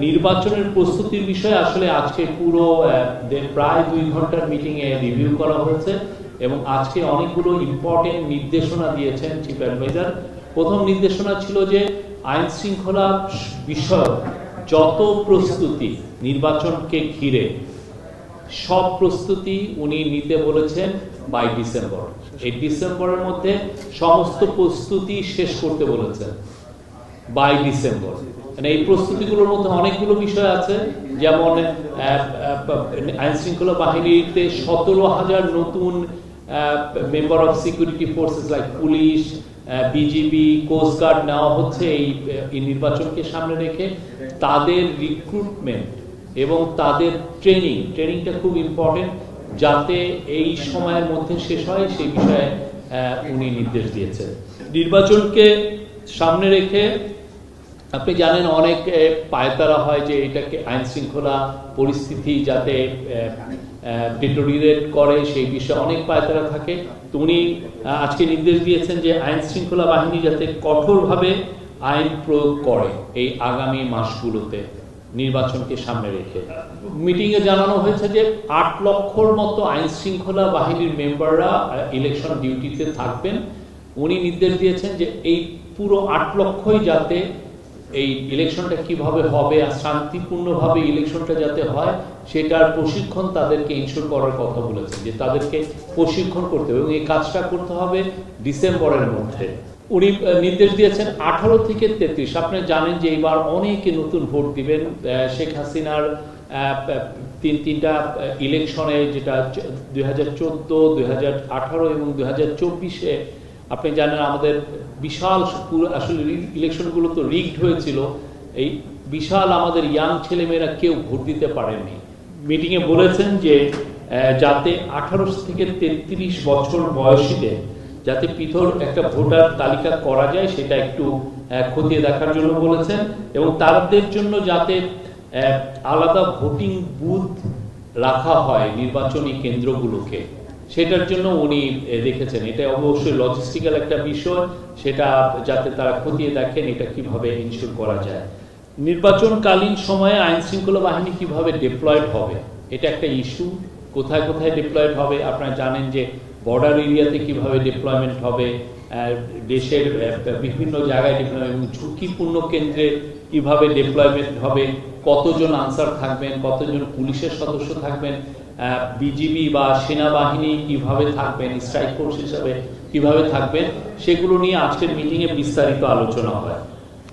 নির্বাচনের প্রস্তুতির বিষয়ে আসলে আজকে পুরো প্রায় দুই ঘণ্টার মিটিং এ রিভিউ করা হয়েছে এবং আজকে অনেকগুলো ইম্পর্টেন্ট নির্দেশনা দিয়েছেন চিফ অ্যাডভাইজার প্রথম নির্দেশনা ছিল যে আইন শৃঙ্খলা বিষয়ক যত প্রস্তুতি নির্বাচনকে ঘিরে, সব প্রস্তুতি উনি নিতে বলেছেন বাই ডিসেম্বর এই ডিসেম্বরের মধ্যে সমস্ত প্রস্তুতি শেষ করতে বলেছেন বাই ডিসেম্বর মানে এই প্রস্তুতিগুলোর মধ্যে অনেকগুলো বিষয় আছে, যেমন আইন শৃঙ্খলা বাহিনীতে সতেরো হাজার নতুন member of security forces like police BGB coast guard নেওয়া হচ্ছে এই নির্বাচনকে সামনে রেখে। তাদের রিক্রুটমেন্ট এবং তাদের ট্রেনিং ট্রেনিংটা খুব ইম্পর্টেন্ট যাতে এই সময়ের মধ্যে শেষ হয় সেই বিষয়ে উনি নির্দেশ দিয়েছেন। নির্বাচনকে সামনে রেখে আপনি জানেন অনেক পায়তারা হয় যে এটাকে আইন শৃঙ্খলা পরিস্থিতি যাতে ডিটোরিয়েট করে, সেই বিষয়ে অনেক পায়তারা থাকে। উনি আজকে নির্দেশ দিয়েছেন যে আইন শৃঙ্খলা বাহিনী যাতে কঠোরভাবে আইন প্রয়োগ করে এই আগামী মাসগুলোতে নির্বাচনকে সামনে রেখে। মিটিংয়ে জানানো হয়েছে যে আট লক্ষর মতো আইন শৃঙ্খলা বাহিনীর মেম্বাররা ইলেকশন ডিউটিতে থাকবেন। উনি নির্দেশ দিয়েছেন যে এই পুরো আট লক্ষই যাতে এই ইলেকশনটা কীভাবে হবে আর শান্তিপূর্ণভাবে ইলেকশনটা যাতে হয়, সেটার প্রশিক্ষণ তাদেরকে ইনশোর করার কথা বলেছেন যে তাদেরকে প্রশিক্ষণ করতে হবে। এবং এই কাজটা করতে হবে ডিসেম্বরের মধ্যে। উনি নির্দেশ দিয়েছেন আঠারো থেকে তেত্রিশ। আপনি জানেন যে এবার অনেকে নতুন ভোট দিবেন শেখ হাসিনার তিন, তিনটা ইলেকশনে যেটা, দুই হাজার চোদ্দ, দুই হাজার আঠারো এবং দুই হাজার চব্বিশে আপনি জানেন আমাদের বিশাল আসলে ইলেকশনগুলো তো রিগড হয়েছিল। এই বিশাল আমাদের ইয়াং ছেলেমেয়েরা কেউ ভোট দিতে পারেনি মিটিংয়ে বলেছেন যে যাতে আঠারো থেকে তেত্রিশ বছর বয়সীদের যাতে পৃথক একটা ভোটার তালিকা করা যায়, সেটা একটু খতিয়ে দেখার জন্য বলেছেন এবং তাদের জন্য যাতে আলাদা ভোটিং বুথ রাখা হয় নির্বাচনী কেন্দ্রগুলোকে। সেটার জন্য উনি দেখেছেন। এটা অবশ্যই লজিস্টিক্যাল একটা বিষয়। সেটা যাতে তারা খতিয়ে দেখেন এটা কীভাবে ইনশিওর করা যায়। নির্বাচনকালীন সময়ে আইন শৃঙ্খলা বাহিনী কীভাবে ডিপ্লয়েড হবে, এটা একটা ইস্যু কোথায় কোথায় ডিপ্লয়েড হবে, আপনারা জানেন যে বর্ডার এরিয়াতে কীভাবে ডিপ্লয়মেন্ট হবে দেশের বিভিন্ন জায়গায় ডিপ্লয়মেন্ট এবং ঝুঁকিপূর্ণ কেন্দ্রে কীভাবে ডিপ্লয়মেন্ট হবে, কতজন আনসার থাকবেন, কতজন পুলিশের সদস্য থাকবেন বিজিবি বা সেনাবাহিনী কীভাবে থাকবেন স্ট্রাইক ফোর্স হিসাবে কীভাবে থাকবেন, সেগুলো নিয়ে আজকের মিটিংয়ে বিস্তারিত আলোচনা হয়।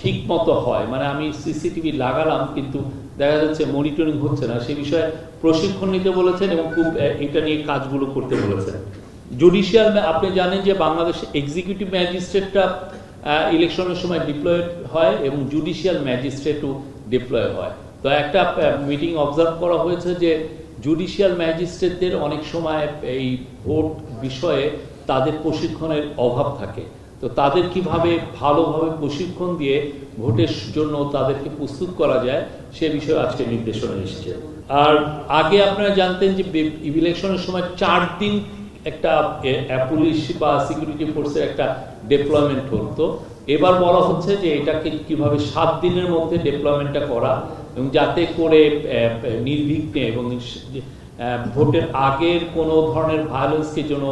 ঠিক মতো হয়। মানে আমি সিসিটিভি লাগালাম, কিন্তু দেখা যাচ্ছে মনিটরিং হচ্ছে না। সে বিষয়ে প্রশিক্ষণ নিতে বলেছেন এবং খুব এটা নিয়ে কাজগুলো করতে বলেছেন। জুডিশিয়াল আপনি জানেন যে বাংলাদেশ এক্সিকিউটিভ ম্যাজিস্ট্রেটটা ইলেকশনের সময় ডিপ্লয়েড হয় এবং জুডিশিয়াল ম্যাজিস্ট্রেটও ডিপ্লয় হয়। তো একটা মিটিং অবজার্ভ করা হয়েছে যে জুডিশিয়াল ম্যাজিস্ট্রেটদের অনেক সময় এই ভোট বিষয়ে তাদের প্রশিক্ষণের অভাব থাকে। তো তাদের কীভাবে ভালোভাবে প্রশিক্ষণ দিয়ে ভোটের জন্য তাদেরকে প্রস্তুত করা যায়, সে বিষয়ে আজকে নির্দেশনা এসেছে। আর আগে আপনারা জানতেন যে ইলেকশনের সময় চার দিন একটা পুলিশ বা সিকিউরিটি ফোর্সের একটা ডেপ্লয়মেন্ট হতো। এবার বলা হচ্ছে যে এটাকে কীভাবে সাত দিনের মধ্যে ডেপ্লয়মেন্টটা করা এবং যাতে করে নির্বিঘ্নে এবং ভোটের আগের কোনো ধরনের ভায়োলেন্সকে যেন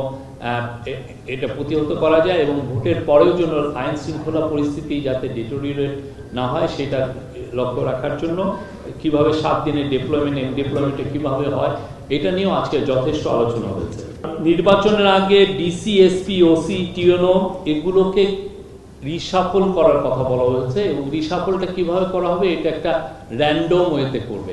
এটা প্রতিহত করা যায় এবং ভোটের পরেও যেন আইন শৃঙ্খলা পরিস্থিতি যাতে ডিটোরিয়েট না হয়, সেটা লক্ষ্য রাখার জন্য কীভাবে সাত দিনের ডিপ্লয়মেন্ট এন্ড ডিপ্লয়মেন্টে কীভাবে হয়, এটা নিয়েও আজকে যথেষ্ট আলোচনা হয়েছে। নির্বাচনের আগে ডিসি এসপি ওসি টিওনো এগুলোকে রিসাফল করার কথা বলা হয়েছে এবং রিসাফলটা কীভাবে করা হবে, এটা একটা র্যান্ডম ওয়েতে করবে।